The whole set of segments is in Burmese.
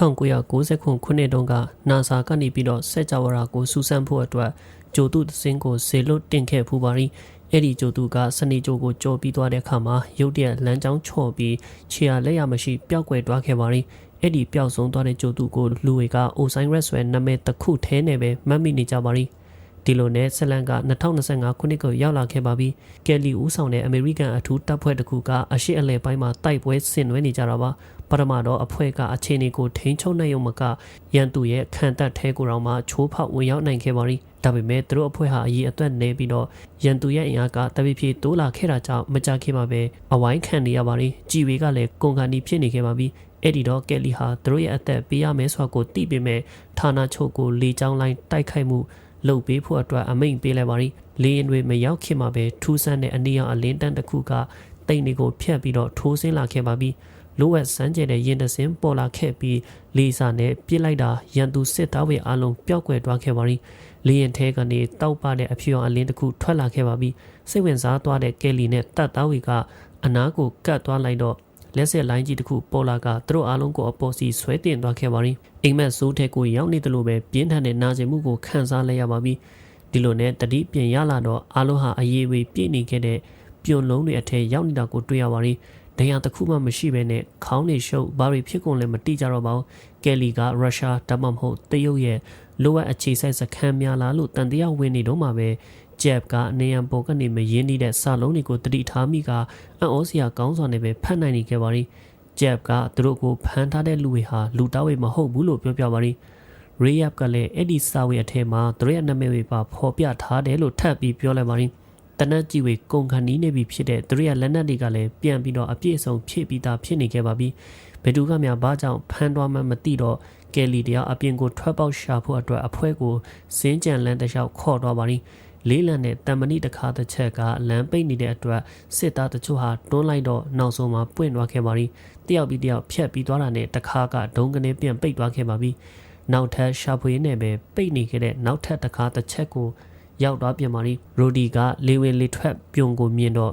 1990ခုနှစ်တုန်းက NASA ကနေပြီးတော့စက်ကြဝဠာကိုစူးစမ်းဖို့အတွက်ဂျိုတုသင်းကိုဇေလွတ်တင်ခဲ့ဖူးပါရီအဲ့ဒီဂျိုတုကစနေဂျိုကိုကြော်ပြီးသွားတဲ့အခါမှာရုတ်တရက်လမ်းကြောင်းချော့ပြီးခြေရလက်ရမရှိပျောက်ကွယ်သွားခဲ့ပါရီအဲ့ဒီပျောက်ဆုံးသွားတဲ့ဂျိုတုကိုလူတွေကအိုဆိုင်ရက်ဆွဲနာမည်တစ်ခုထဲနဲ့ပဲမှတ်မိနေကြပါရီ ဒီလိုနဲ့ဆက်လန်က2025ခုနှစ်ကိုရောက်လာခဲ့ပါပြီ။ကယ်လီဦးဆောင်တဲ့အမေရိကန်အထူးတပ်ဖွဲ့တစ်ခုကအရှိအလဲပိုင်းမှာတိုက်ပွဲဆင်နွှဲနေကြတာပါ။ပထမတော့အဖွဲ့ကအခြေအနေကိုထိန်းချုပ်နိုင်ရုံမကရန်သူရဲ့ခံတပ်ထဲကိုတော့မှချိုးဖောက်ဝင်ရောက်နိုင်ခဲ့ပါရီ။ဒါပေမဲ့သူတို့အဖွဲ့ဟာအရေးအတွက်နေပြီးတော့ရန်သူရဲ့အင်အားကတပိဖြည်းတိုးလာခဲ့တာကြောင့်မကြခင်မှာပဲအဝိုင်းခံနေရပါရီ။ကြည်ဝေကလည်းကုန်ကန်ဒီဖြစ်နေခဲ့ပါပြီ။အဲ့ဒီတော့ကယ်လီဟာသူတို့ရဲ့အသက်ပေးရမယ်ဆိုတာကိုသိပေမဲ့ဌာနချုပ်ကိုလေကြောင်းလိုင်းတိုက်ခိုက်မှု လှုပ်ပေးဖို့အတွက်အမိန့်ပေးလိုက်ပါရီလေရင်တွေမရောက်ခင်မှာပဲထူးဆန်းတဲ့အနီရောင်အလင်းတန်းတစ်ခုကတိတ်တွေကိုဖျက်ပြီးတော့ထိုးဆင်းလာခဲ့ပါပြီလိုဝက်စမ်းကျဲတဲ့ရင်တစင်းပေါ်လာခဲ့ပြီးလေစာနဲ့ပြစ်လိုက်တာရန်သူစစ်သားတွေအလုံးပျောက်ကွယ်သွားခဲ့ပါရီလေရင်ထဲကနေတောက်ပတဲ့အဖြူအောင်အလင်းတစ်ခုထွက်လာခဲ့ပါပြီစိတ်ဝင်စားသွားတဲ့ကယ်လီနဲ့တတ်သားဝီကအနားကိုကတ်သွားလိုက်တော့ လက်ဆက်လိုင်းကြီးတစ်ခုပေါ်လာကသူတို့အားလုံးကိုအပေါ်စီဆွဲတင်သွားခဲ့ပါရီအိမ်မက်ဆိုးထဲကိုရောက်နေတယ်လို့ပဲပြင်းထန်တဲ့နာကျင်မှုကိုခံစားလိုက်ရပါပြီဒီလိုနဲ့တတိပြင်ရလာတော့အားလုံးဟာအရေးဝေးပြည့်နေခဲ့တဲ့ပြုံလုံးတွေအထက်ရောက်နေတာကိုတွေ့ရပါရီဒဏ်ရာတစ်ခုမှမရှိဘဲနဲ့ခေါင်းတွေရှုပ်ဘာတွေဖြစ်ကုန်လဲမတိကြတော့ပါဘူးကယ်လီကရုရှားဒါမှမဟုတ်တရုတ်ရဲ့ လိုအပ်အခြေစိုက်စခန်းများလားလို့တန်တရားဝင်နေတော့မှပဲဂျက်ကနေရန်ပေါ်ကနေမရင်းနေတဲ့စာလုံးတွေကိုတတိထားမိကအံ့ဩစရာကောင်းစွာနဲ့ပဲဖတ်နိုင်နေခဲ့ပါရီဂျက်ကသူတို့ကိုဖမ်းထားတဲ့လူတွေဟာလူတောက်ဝေမဟုတ်ဘူးလို့ပြောပြပါရီရေယပ်ကလည်းအဲ့ဒီစာဝေအထက်မှာသူတို့ရဲ့နာမည်တွေပါဖော်ပြထားတယ်လို့ထပ်ပြီးပြောလိုက်ပါရီတနက်ကြီးဝေကုန်ခန်းနီးနေပြီဖြစ်တဲ့သူတို့ရဲ့လက်နက်တွေကလည်းပြန်ပြီးတော့အပြည့်အစုံဖြည့်ပြီးသားဖြစ်နေခဲ့ပါပြီ ဘယ်သူကမှဘာကြောင့်ဖမ်းသွားမှမသိတော့ကယ်လီတယောက်အပြင်ကိုထွက်ပေါက်ရှာဖို့အတွက်အဖွဲကိုစင်းကြံလန်းတစ်လျှောက်ခေါ်သွားပါရီလေးလံနဲ့တံမဏိတစ်ခါတစ်ချက်ကလမ်းပိတ်နေတဲ့အတွက်စစ်သားတချို့ဟာတွန်းလိုက်တော့နောက်ဆုံးမှာပွင့်သွားခဲ့ပါရီတယောက်ပြီးတယောက်ဖြတ်ပြီးသွားတာနဲ့တခါကဒုံကနေပြန်ပိတ်သွားခဲ့ပါပြီနောက်ထပ်ရှာဖွေနဲ့ပဲပိတ်နေခဲ့တဲ့နောက်ထပ်တစ်ခါတစ်ချက်ကိုရောက်သွားပြန်ပါရီရိုဒီကလေဝင်လေထွက်ပြုံကိုမြင်တော့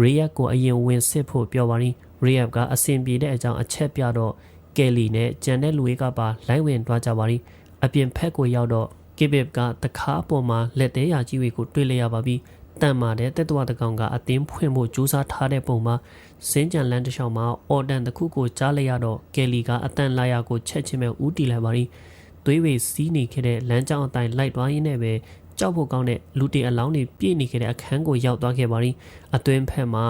ရေယက်ကိုအရင်ဝင်စစ်ဖို့ပြောပါရီရေ ယက်ကအဆင်ပြေတဲ့အကြောင်းအချက်ပြတော့ကယ်လီနဲ့ဂျန်တဲ့လူတွေကပါလိုက်ဝင်သွားကြပါရီအပြင်ဖက်ကိုရောက်တော့ကေဘစ်ကတခါအပေါ်မှာလက်သေးရာကြီးတွေကိုတွေ့လိုက်ရပါပြီတန်မာတဲ့တက်တဝတကောင်ကအသင်းဖွင့်ဖို့ကြိုးစားထားတဲ့ပုံမှာစင်းကြံလန်းတစ်လျှောက်မှာအော်တန်တစ်ခုကိုကြားလိုက်ရတော့ကယ်လီကအတန်လာရကိုချက်ချင်းပဲဦးတီလိုက်ပါရီသွေးဝေစီးနေခဲ့တဲ့လမ်းကြောင်းအတိုင်းလိုက်သွားရင်းနဲ့ပဲကြောက်ဖို့ကောင်းတဲ့လူတေအလောင်းတွေပြည့်နေခဲ့တဲ့အခန်းကိုရောက်သွားခဲ့ပါရီအသွင်းဖက်မှာ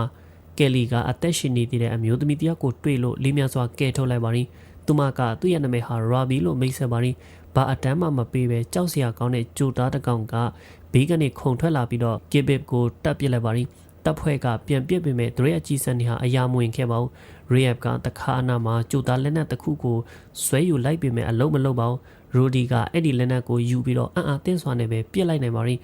ကယ်လီကအသက်ရှင်နေတဲ့အမျိုးသမီးတယောက်ကိုတွေ့လို့လေးမြတ်စွာကဲထုတ်လိုက်ပါရီသူမကသူ့ရဲ့နာမည်ဟာရာဘီလို့မိတ်ဆက်ပါရီဘာအတမ်းမှမပေးပဲကြောက်စရာကောင်းတဲ့ကြိုသားတစ်ကောင်ကဘေးကနေခုန်ထွက်လာပြီးတော့ကေဘစ်ကိုတပ်ပစ်လိုက်ပါရီတပ်ဖွဲ့ကပြန်ပစ်ပေမဲ့ဒရဲအကြီးစံနေဟာအယာမဝင်ခဲ့ပါဘူးရီယပ်ကတခါအနာမှာကြိုသားလက်နက်တစ်ခုကိုဆွဲယူလိုက်ပေမဲ့အလုံးမလုံးပါဘူးရိုဒီကအဲ့ဒီလက်နက်ကိုယူပြီးတော့အံ့အားတင်းစွာနဲ့ပဲပြစ်လိုက်နိုင်ပါရီ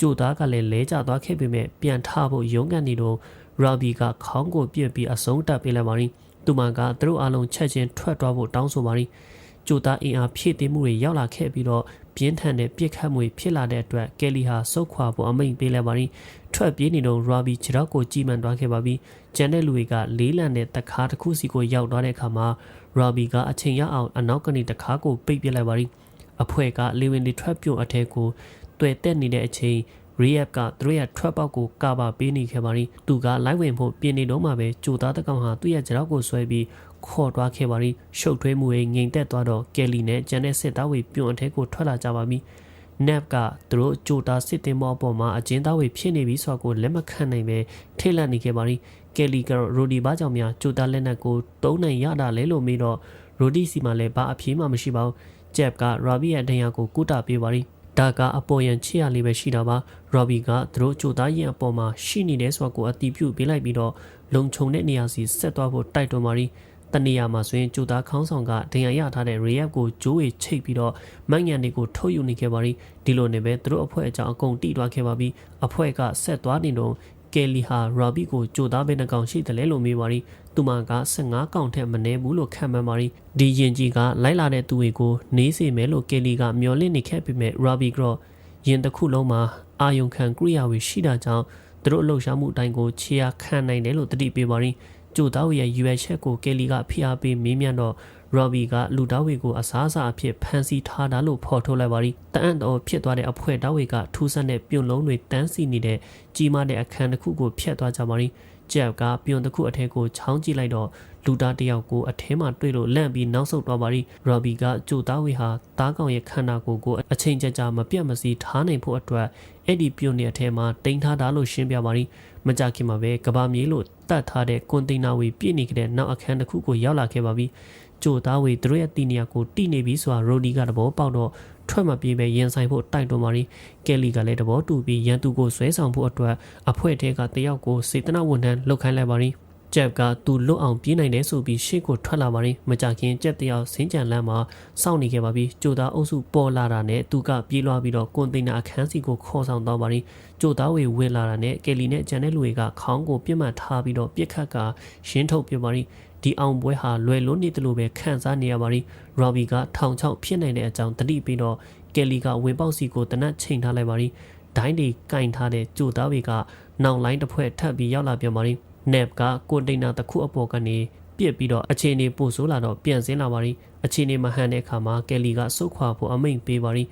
ကြိုသားကလည်းလဲကျသွားခဲ့ပေမဲ့ပြန်ထဖို့ရုန်းကန်နေတော့ ရာဘီကခေါင်းကိုပြစ်ပြီးအဆုံးတပ်ပေးလိုက်ပါရီသူမကသူတို့အလုံးချက်ချင်းထွက်သွားဖို့တောင်းဆိုပါရီကြိုသားအင်အားဖြည့်တင်းမှုတွေရောက်လာခဲ့ပြီးတော့ပြင်းထန်တဲ့ပြစ်ခတ်မှုဖြစ်လာတဲ့အတွက်ကယ်လီဟာစုတ်ခွာဖို့အမိန့်ပေးလိုက်ပါရီထွက်ပြေးနေတော့ရာဘီခြေထောက်ကိုကြီးမှန်သွားခဲ့ပါပြီကျန်တဲ့လူတွေကလေးလံတဲ့တကားတစ်ခုစီကိုရောက်သွားတဲ့အခါမှာရာဘီကအချိန်ရအောင်အနောက်ကနေတကားကိုပိတ်ပစ်လိုက်ပါရီအဖွဲ့ကလေဝင်တွေထွက်ပြုတ်အထက်ကိုတွေ့တက်နေတဲ့အချိန် ရီယပ်ကသူတို့ရဲ့ trap ပေါက်ကိုကာပါပေးနေခဲ့ပါရီသူကလိုက်ဝင်ဖို့ပြင်နေတော့မှပဲကြိုသားတကောင်ဟာသူ့ရဲ့ကြောက်ကိုဆွဲပြီးခေါ်သွားခဲ့ပါရီရှုပ်ထွေးမှုတွေငြိမ်သက်သွားတော့ကယ်လီနဲ့ဂျန်တဲ့စစ်သားတွေပြုံအထက်ကိုထွက်လာကြပါပြီနက်ကသူတို့ကြိုတာစစ်တင်မောပေါ်မှာအကျဉ်းသားတွေဖြစ်နေပြီဆိုတော့ကိုလက်မခံနိုင်ပဲထိတ်လန့်နေခဲ့ပါရီကယ်လီကတော့ရိုဒီဘာကြောင့်များကြိုတာလက်နက်ကိုတုံးနိုင်ရတာလဲလို့မေးတော့ရိုဒီစီမှာလည်းဘာအပြေးမှမရှိပါဘူးဂျက်ကရာဘီရဲ့ဒဏ်ရာကိုကုတာပေးပါရီ ဒါကအပေါ်ရန်ချစ်ရလေးပဲရှိတာပါရော်ဘီကသူတို့ကြိုသားရင်အပေါ်မှာရှိနေတယ်ဆိုတာကိုအတီးပြုတ်ပေးလိုက်ပြီးတော့လုံခြုံတဲ့နေရာစီဆက်သွားဖို့တိုက်တွန်းပါရီတနေရာမှာဆိုရင်ကြိုသားခေါင်းဆောင်ကဒဏ်ရာရထားတဲ့ React ကိုဂျိုးဝေချိတ်ပြီးတော့မန့်ညံတွေကိုထုတ်ယူနေခဲ့ပါရီဒီလိုနဲ့ပဲသူတို့အဖွဲ့အကြောင်းအကုန်တိသွားခဲ့ပါပြီအဖွဲ့ကဆက်သွားနေတော့ ကယ်လီဟာရာဘီကိုကြိုသားပဲနှကောင်ရှိတယ်လဲလို့မေးပါရီသူမက15កောင်ထက်မနည်းဘူးလို့ခံမှန်းပါရီဒီရင်ကြီးကလိုက်လာတဲ့သူတွေကိုနေစေမယ်လို့ကယ်လီကမျှော်လင့်နေခဲ့ပေမဲ့ရာဘီကရင်တစ်ခုလုံးမှာအာယုံခံကိရိယာတွေရှိတာကြောင့်သူတို့အလှရှာမှုအတိုင်းကိုခြေရခံနိုင်တယ်လို့တတိပေးပါရီ ကြိုသားဝေရဲ့ရွယ်ချက်ကိုကယ်လီကဖိအားပေးမေးမြန်းတော့ရော်ဘီကလူသားဝေကိုအစားအစာအဖြစ်ဖန်ဆီးထားတာလို့ဖော်ထုတ်လိုက်ပါသည်တအံ့တော်ဖြစ်သွားတဲ့အဖွဲသားဝေကထူးဆန်းတဲ့ပြုံလုံးတွေတန်းစီနေတဲ့ကြီးမားတဲ့အခန်းတစ်ခုကိုဖျက်သွားကြပါသ ည်ဂျက်ကပြုံတစ်ခုအထက်ကိုချောင်းကြည့်လိုက်တော့လူသားတစ်ယောက်ကိုအထဲမှာတွေ့လို့လန့်ပြီးနောက်ဆုတ်သွားပါသည်ရော်ဘီကကြိုသားဝေဟာတားကောင်ရဲ့ခန္ဓာကိုယ်ကိုအချိန်ကြာကြာမပြတ်မစီထားနိုင်ဖို့အတွက်အဲ့ဒီပြုံနေအထဲမှာတင်ထားတာလို့ရှင်းပြပါသည်မကြခင်မှာပဲကဘာမြေလို့တတ်ထားတဲ့ကွန်တိန်နာဝေပြည့်နေကြတဲ့နောက်အခန်းတစ်ခုကိုရောက်လာခဲ့ပါပြီကြိုသားဝေသူတို့ရဲ့တီနီယာကိုတိနေပြီဆိုတာရိုဒီကတဘောပေါက်တော့ ထွက်မပြေးပဲရင်ဆိုင်ဖို့တိုက်တွန်းပါရီကယ်လီကလည်းတဘောတူပြီးရန်သူကိုဆွဲဆောင်ဖို့အတွက်အဖွဲ့ထဲကတယောက်ကိုစေတနာဝန်ထမ်းလှုပ်ခိုင်းလိုက်ပါရီဂျက်ကသူလွတ်အောင်ပြေးနိုင်တယ်ဆိုပြီးရှေ့ကိုထွက်လာပါရီမကြခင်ဂျက်တယောက်စင်းကြံလမ်းမှာစောင့်နေခဲ့ပါပြီကြိုသားအုပ်စုပေါ်လာတာနဲ့သူကပြေးလွှားပြီးတော့ကွန်တိန်နာအခန်းစီကိုခေါ်ဆောင်တော့ပါရီကြိုသားဝေဝင်လာတာနဲ့ကယ်လီနဲ့ဂျန်တဲ့လူတွေကခေါင်းကိုပြစ်မှတ်ထားပြီးတော့ပြစ်ခတ်ကရှင်းထုတ်ပြပါရီ ဒီအောင်ပွဲဟာလွယ်လွန်းနေတယ်လို့ပဲခန်းစားနေရပါရီရော်ဘီကထောင်ချောက်ဖြစ်နိုင်တဲ့အကြောင်းတတိပြီးတော့ကယ်လီကဝင်ပေါက်စီကိုတနတ်ချိန်ထားလိုက်ပါရီဒိုင်းတွေကင်ထားတဲ့ကြိုသားဝေကနောင်လိုင်းတစ်ဖွဲ့ထပ်ပြီးရောက်လာပြန်ပါရီနက်ကကွန်တိန်နာတစ်ခုအပေါ်ကနေပြစ်ပြီးတော့အခြေအနေပိုဆိုးလာတော့ပြန်ဆင်းလာပါရီအခြေအနေမဟန်တဲ့အခါမှာကယ်လီကစုတ်ခွာဖို့အမိန့်ပေးပါရီ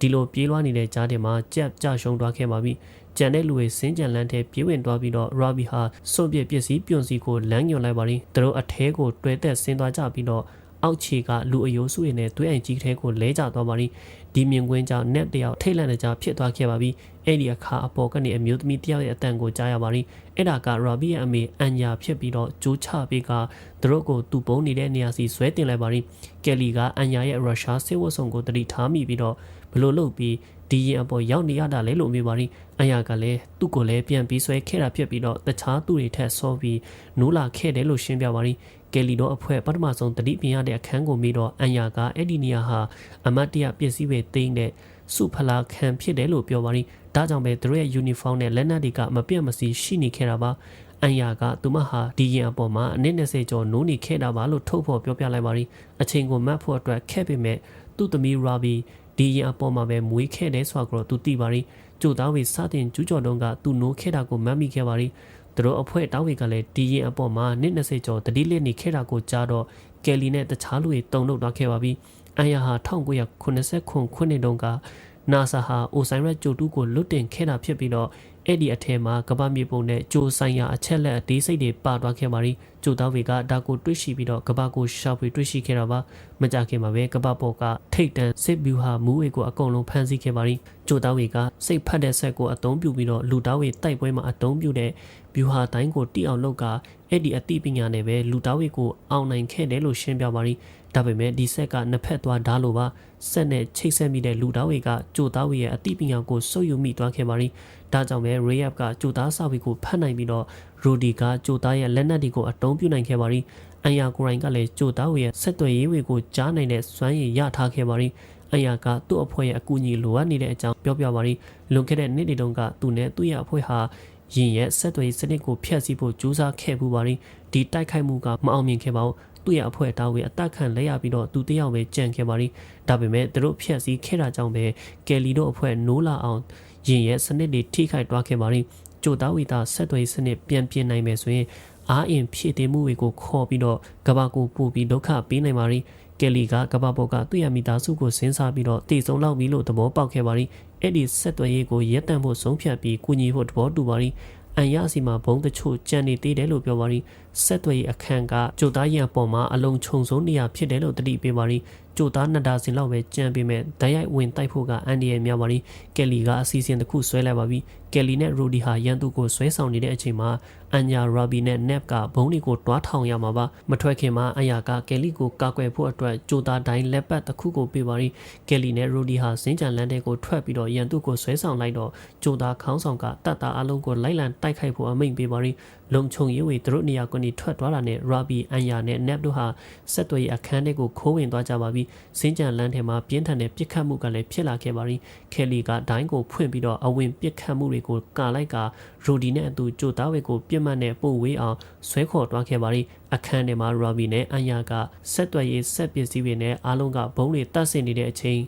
ဒီလိုပြေးလွှားနေတဲ့ကြားထဲမှာကြက်ကြရှုံသွားခဲ့ပါပြီ ကြံတဲ့လူတွေစင်းကြံလန်းထဲပြေးဝင်သွားပြီးတော့ရာဘီဟာစွန့်ပစ်ပစ္စည်းပြွန်စီကိုလမ်းညွှန်လိုက်ပါရီသူတို့အထဲကိုတွဲတက်ဆင်းသွားကြပြီးတော့အောက်ခြေကလူအယိုးစုရည်နဲ့တွဲအိမ်ကြီးထဲကိုလဲကျသွားပါရီဒီမြင်ကွင်းကြောင့်နက်တယောက်ထိတ်လန့်နေကြဖြစ်သွားခဲ့ပါပြီအဲ့ဒီအခါအပေါ်ကနေအမျိုးသမီးတယောက်ရဲ့အတန်ကိုကြားရပါရီအဲ့ဒါကရာဘီရဲ့အမေအန်ညာဖြစ်ပြီးတော့ဂျိုးချပေးကသူတို့ကိုသူ့ပုံနေတဲ့နေရာစီဆွဲတင်လိုက်ပါရီကယ်လီကအန်ညာရဲ့ရုရှားစစ်ဝတ်ဆောင်ကိုတတိထားမိပြီးတော့ ဘလို့လုပ်ပြီးဒီရင်အပေါ်ရောက်နေရတာလဲလို့မျိုးပါရီအယာကလည်းသူ့ကိုလည်းပြန်ပြီးဆွဲခဲ့တာဖြစ်ပြီးတော့တခြားသူတွေထက်စောပြီးနိုးလာခဲ့တယ်လို့ရှင်းပြပါရီကယ်လီတော့အဖွဲ့ပထမဆုံးတတိပြင်ရတဲ့အခန်းကိုမိတော့အန်ယာကအဲ့ဒီနေရာဟာအမတ်တရပစ္စည်းပဲသိမ်းတဲ့စုဖလာခံဖြစ်တယ်လို့ပြောပါရီဒါကြောင့်ပဲသူတို့ရဲ့ယူနီဖောင်းနဲ့လက်နက်တွေကမပြတ်မစီရှိနေခဲ့တာပါအန်ယာကသူမဟာဒီရင်အပေါ်မှာအနည်း20ကျော်နိုးနေခဲ့တာပါလို့ထုတ်ဖော်ပြောပြလိုက်ပါရီအချိန်ကိုမတ်ဖို့အတွက်ခက်ပေမဲ့သူ့သမီးရာဘီ ဒီရင်အပေါ်မှာပဲမွေးခဲ့တယ်ဆိုတာကိုသူသိပါရီကြိုသားဝေစတင်ကျူးကျော်တုန်းကသူနိုးခဲ့တာကိုမတ်မိခဲ့ပါရီသူတို့အဖွဲ့တောင်းဝေကလည်းဒီရင်အပေါ်မှာနှစ်20ကျော်တတိလစ်နေခဲ့တာကိုကြားတော့ကယ်လီနဲ့တခြားလူတွေတုံ့လောက်သွားခဲ့ပါပြီ။အန်ယာဟာ1989ခုနှစ်တုန်းက နာဆာဟာအိုဆိုင်ရက်ဂျိုတူးကိုလွတ်တင်ခဲ့တာဖြစ်ပြီးတော့အဲ့ဒီအထက်မှာကပ္ပမြေပုံနဲ့ဂျိုဆိုင်ရာအချက်လက်အသေးစိတ်တွေပါသွားခဲ့ပါရီဂျိုသားဝေကဒါကိုတွေ့ရှိပြီးတော့ကပ္ပကိုရှာဖွေတွေ့ရှိခဲ့တာပါမကြခင်မှာပဲကပ္ပပေါ်ကထိတ်တန်စစ်ဗျူဟာမူးဝေကိုအကုန်လုံးဖမ်းဆီးခဲ့ပါရီဂျိုသားဝေကစိတ်ဖတ်တဲ့ဆက်ကိုအသုံးပြုပြီးတော့လူသားဝေတိုက်ပွဲမှာအသုံးပြုတဲ့ဗျူဟာတိုင်းကိုတိအောင်လုပ်ကအဲ့ဒီအသိပညာနဲ့ပဲလူသားဝေကိုအောင်နိုင်ခဲ့တယ်လို့ရှင်းပြပါရီ ဒါပေမဲ့ဒီဆက်ကနှစ်ဖက်သွားဓာလို့ပါဆက်နဲ့ချိတ်ဆက်မိတဲ့လူသားဝေကကြိုသားဝေရဲ့အသိပညာကိုစုပ်ယူမိသွားခဲ့ပါရီဒါကြောင့်ပဲ Rayab ကကြိုသားစာဝေကိုဖတ်နိုင်ပြီးတော့ Rudy ကကြိုသားရဲ့လက်နက်တွေကိုအတုံးပြုနိုင်ခဲ့ပါရီအန်ယာကိုရိုင်းကလည်းကြိုသားဝေရဲ့ဆက်သွယ်ရေးဝေကိုကြားနိုင်တဲ့စွမ်းရည်ရထားခဲ့ပါရီအယာကသူ့အဖွဲ့ရဲ့အကူအညီလိုအပ်နေတဲ့အကြောင်းပြောပြပါရီလွန်ခဲ့တဲ့နှစ်တွေတုန်းကသူနဲ့သူ့ရဲ့အဖွဲ့ဟာ ရင်ရဲ့ဆက်သွယ်ရေးစနစ်ကိုဖျက်ဆီးဖို့ကြိုးစားခဲ့ပူပါရီဒီတိုက်ခိုက်မှုကမအောင်မြင်ခဲ့ပါဘူးသူ့ရဲ့အဖွဲ့တာဝန်အသက်ခံလဲရပြီးတော့သူတယောက်ပဲကြံခဲ့ပါရီဒါပေမဲ့သူတို့ဖျက်ဆီးခဲ့တာကြောင့်ပဲကယ်လီတို့အဖွဲ့နိုးလာအောင်ရင်ရဲ့စနစ်တွေထိခိုက်သွားခဲ့ပါရီကြိုသားဝီတာဆက်သွယ်စနစ်ပြန်ပြင်နိုင်မယ်ဆိုရင်အားအင်ဖြည့်တင်းမှုတွေကိုခေါ်ပြီးတော့ကဘာကိုပို့ပြီးဒုက္ခပေးနိုင်ပါရီက ယ်လီကကဘာပေါ်ကသူ့ရဲ့မိသားစုကိုစဉ်းစားပြီးတော့တည်ဆုံလောက်ပြီလို့သဘောပေါက်ခဲ့ပါရီအဲ့ဒီဆက်သွယ်ရေးကိုရက်တန့်ဖို့ဆုံးဖြတ်ပြီးကုညီဖို့သဘောတူပါရီအန်ရစီမှာဘုံတချို့ကြံနေသေးတယ်လို့ပြောပါရီ ဆက်သွယ်ရေးအခန့်ကကြိုသားရံပေါ်မှာအလုံးခြုံဆုံးနေရဖြစ်တယ်လို့တတိပေးပါရီကြိုသားနှစ်ဒါစင်လောက်ပဲကြံပေးမဲ့ဓာတ်ရိုက်ဝင်တိုက်ဖို့ကအန်ဒီရဲ့များပါရီကယ်လီကအစီအစဉ်တစ်ခုဆွဲလိုက်ပါပြီကယ်လီနဲ့ရိုဒီဟာရန်သူကိုဆွဲဆောင်နေတဲ့အချိန်မှာအန်ညာရာဘီနဲ့နက်ကဘုံတွေကိုတွားထောင်ရမှာပါမထွက်ခင်မှာအန်ယာကကယ်လီကိုကာကွယ်ဖို့အတွက်ကြိုသားတိုင်းလက်ပတ်တစ်ခုကိုပေးပါရီကယ်လီနဲ့ရိုဒီဟာစင်ကြံလန်တဲ့ကိုထွက်ပြီးတော့ရန်သူကိုဆွဲဆောင်လိုက်တော့ကြိုသားခေါင်းဆောင်ကတတ်တာအလုံးကိုလိုက်လံတိုက်ခိုက်ဖို့အမိန့်ပေးပါရီလုံခြုံရေးဝေသူတို့နေရာကနေထွက်သွားတာနဲ့ရာဘီအန်ယာနဲ့နက်တို့ဟာဆက်သွယ်ရေးအခန်းထဲကိုခိုးဝင်သွားကြပါပြီစင်ကြံလန်းထဲမှာပြင်းထန်တဲ့ပြစ်ခတ်မှုကလည်းဖြစ်လာခဲ့ပါရီကယ်လီကဒိုင်းကိုဖွင့်ပြီးတော့အဝင်ပြစ်ခတ်မှုတွေကိုကာလိုက်ကရိုဒီနဲ့အတူကြိုသားဝဲကိုပြစ်မှတ်နဲ့ပို့ဝေးအောင်ဆွဲခေါ်သွားခဲ့ပါရီအခန်းထဲမှာရာဘီနဲ့အန်ယာကဆက်သွယ်ရေးဆက်ပစ္စည်းတွေနဲ့အားလုံးကဘုံတွေတတ်ဆင်နေတဲ့အချိန်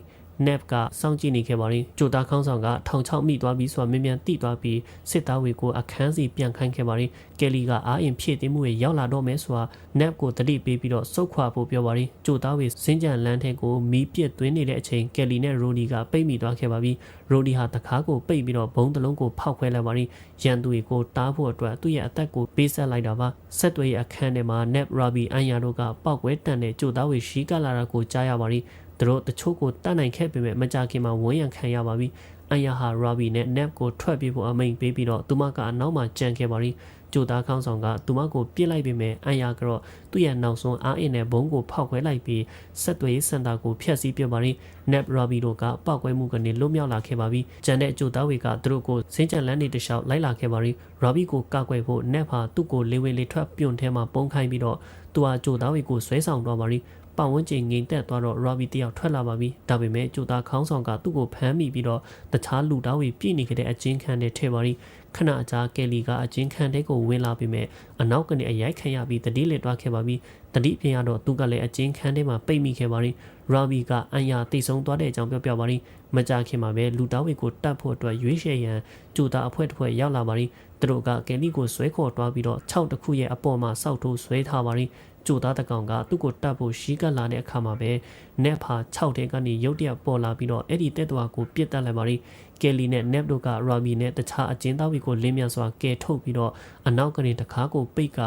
NAP ကစောင့်ကြည့်နေခဲ့ပါရင်ကြိုသားခေါင်းဆောင်ကထောင်ချောက်မိသွားပြီးဆိုတာမြင်မြန်တိသွားပြီးစစ်သားတွေကိုအခန်းစီပြန်ခိုင်းခဲ့ပါရင်ကယ်လီကအာအင်ဖြည့်တင်းမှုတွေရောက်လာတော့မယ်ဆိုတာ NAP ကိုတတိပေးပြီးတော့စုတ်ခွာဖို့ပြောပါရင်ကြိုသားတွေစင်ကြံလန်းထဲကိုမီးပြစ်သွင်းနေတဲ့အချိန်ကယ်လီနဲ့ရိုဒီကပိတ်မိသွားခဲ့ပါပြီရိုဒီဟာတကားကိုပိတ်ပြီးတော့ဘုံတလုံးကိုဖောက်ခွဲလိုက်ပါရင်ရန်သူတွေကိုတားဖို့အတွက်သူ့ရဲ့အသက်ကိုပေးဆက်လိုက်တာပါဆက်သွေးအခန်းထဲမှာ NAP Rabi အန်ယာတို့ကပောက်ကွဲတန်တဲ့ကြိုသားတွေရှိကလာတာကိုကြားရပါရင် သူတို့တချို့ကိုတတ်နိုင်ခဲ့ပေမဲ့မကြခင်မှာဝန်းရံခံရပါပြီ။အန်ယာဟာရာဘီနဲ့နက်ကိုထွက်ပြေးဖို့အမိန်ပေးပြီးတော့သူမကအနောက်မှာကြံခဲ့ပါရီကြိုသားခေါင်းဆောင်ကသူမကိုပြစ်လိုက်ပေမဲ့အန်ယာကတော့သူ့ရဲ့နောက်ဆုံးအားအင်းနဲ့ဘုံကိုဖောက်ခွဲလိုက်ပြီးဆက်သွေးစင်တာကိုဖျက်ဆီးပြပါရီနက်ရာဘီတို့ကပောက်ကွဲမှုကနေလွတ်မြောက်လာခဲ့ပါပြီ။ဂျန်တဲ့ကြိုသားတွေကသူတို့ကိုစင်ကြံလန်းနေတခြားလိုက်လာခဲ့ပါရီရာဘီကိုကောက်ွယ်ဖို့နက်ဟာသူ့ကိုလေဝင်လေထွက်ပြုံထဲမှာပုံခိုင်းပြီးတော့သူဟာကြိုသားတွေကိုဆွဲဆောင်တော့ပါရီ ပတ်ဝန်းကျင်ငိမ်သက်သွားတော့ Robbie တယောက်ထွက်လာပါပြီ။ဒါပေမဲ့ကြိုသားခေါင်းဆောင်ကသူ့ကိုဖမ်းမိပြီးတော့တခြားလူသားတွေပြည်နေခဲ့တဲ့အချင်းခံတဲ့ထဲပါရီခဏအကြာကယ်လီကအချင်းခံတဲ့ကိုဝင်လာပြီးမဲ့အနောက်ကနေအရိုက်ခံရပြီးတတိလက်တွားခဲ့ပါပြီ။တတိပြင်ရတော့သူကလည်းအချင်းခံတဲ့မှာပိတ်မိခဲ့ပါရီ။ Robbie ကအန်ယာတိတ်ဆုံးသွားတဲ့အကြောင်းပြောပြပါရီ။မကြခင်မှာပဲလူသားတွေကိုတတ်ဖို့အတွက်ရွေးချယ်ရန်ကြိုသားအဖွဲ့တစ်ဖွဲ့ရောက်လာပါရီ။သူတို့ကကယ်လီကိုဆွဲခေါ်တွားပြီးတော့6တခုရဲ့အပေါ်မှာစောက်ထိုးဆွဲထားပါရီ။ ကြိုသားတကောင်ကသူ့ကိုတတ်ဖို့ရှိကလာတဲ့အခါမှာပဲနက်ဖာ6တဲကနေရုတ်တရက်ပေါ်လာပြီးတော့အဲ့ဒီတက်သွားကိုပြစ်တက်လိုက်ပါရီကယ်လီနဲ့နက်တို့ကရာမီနဲ့တခြားအကျဉ်းသားတွေကိုလင်းမြန်စွာကယ်ထုတ်ပြီးတော့အနောက်ကနေတကားကိုပိတ်က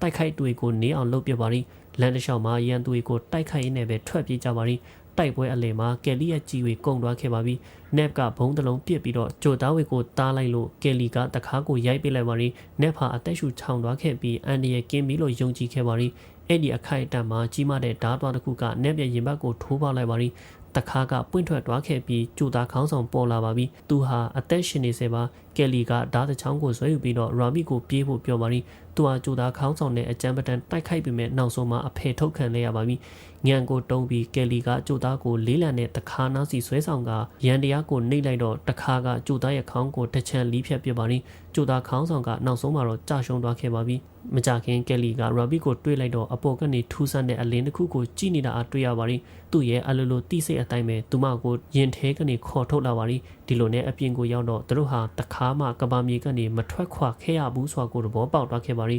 တိုက်ခိုက်တွေကိုနေအောင်လုပ်ပြပါရီလန်တလျှောက်မှာရန်သူတွေကိုတိုက်ခိုက်ရင်းနဲ့ပဲထွက်ပြေးကြပါရီတိုက်ပွဲအလယ်မှာကယ်လီရဲ့ကြီးဝေကုန်သွားခဲ့ပါပြီ။ နက်ကဘုံတလုံးပြစ်ပြီးတော့ကြိုသားဝေကိုတားလိုက်လို့ကယ်လီကတခါကိုရိုက်ပစ်လိုက်ပါရီ။နက်ဖာအသက်ရှူချောင်သွားခဲ့ပြီးအန်ဒီရဲ့ကင်းပြီးလို့ယုံကြည်ခဲ့ပါရီ။အဲ့ဒီအခိုက်အတန့်မှာကြီးမားတဲ့ဓာတ်သွားတစ်ခုကနက်ပြရင်ဘတ်ကိုထိုးပေါက်လိုက်ပါရီတခါကပွင့်ထွက်သွားခဲ့ပြီးကြိုသားခေါင်းဆောင်ပေါ်လာပါပြီ။သူဟာအသက်ရှင်နေစေပါ ကယ်လီကဓာတ်တချောင်းကိုဆွဲယူပြီးတော့ရာမီကိုပြေးဖို့ပြောပါရီသူဟာကြိုသားခေါင်းဆောင်နဲ့အကြမ်းပတန်တိုက်ခိုက်ပြီးမဲ့နောက်ဆုံးမှာအဖေထုတ်ခံလိုက်ရပါပြီ။ညံကိုတုံးပြီးကယ်လီကကြိုသားကိုလေးလံနဲ့တခါနားစီဆွဲဆောင်ကရန်တရားကိုနှိပ်လိုက်တော့တခါကကြိုသားရဲ့ခေါင်းကိုတစ်ချမ်းလီးဖြတ်ပြပါရီကြိုသားခေါင်းဆောင်ကနောက်ဆုံးမှာတော့ကြာရှုံးသွားခဲ့ပါပြီ။မကြခင်ကယ်လီကရာဘီကိုတွေးလိုက်တော့အပေါ်ကနေထူးဆန်းတဲ့အလင်းတစ်ခုကိုကြည့်နေတာအားတွေ့ရပါရီသူ့ရဲ့အလိုလိုတိစိတ်အတိုင်းပဲသူမကိုရင်ထဲကနေခေါ်ထုတ်လာပါရီဒီလိုနဲ့အပြင်ကိုရောက်တော့သူတို့ဟာတခါမှကဘာမြေကနေမထွက်ခွာခဲ့ရဘူးဆိုတာကိုသဘောပေါက်သွားခဲ့ပါရီ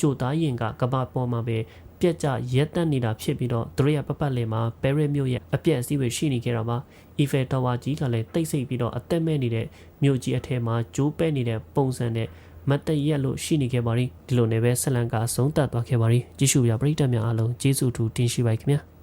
ကြိုသားရင်ကကဘာပေါ်မှာပဲပြက်ကြရက်တက်နေတာဖြစ်ပြီးတော့သူတို့ရဲ့ပပတ်လည်မှာဘယ်ရစ်မြို့ရဲ့အပြက်အစည်းတွေရှိနေကြတာပါအီဖယ်တာဝါကြီးကလည်းတိတ်ဆိတ်ပြီးတော့အသက်မဲ့နေတဲ့မြို့ကြီးအထက်မှာဂျိုးပဲ့နေတဲ့ပုံစံနဲ့မတ်တရက်လို့ရှိနေခဲ့ပါရီဒီလိုနဲ့ပဲဆက်လန်ကအဆုံးသတ်သွားခဲ့ပါရီကြည့်ရှုပြပရိသတ်များအားလုံးကျေးဇူးတူတင်ရှိပါခင်ဗျာ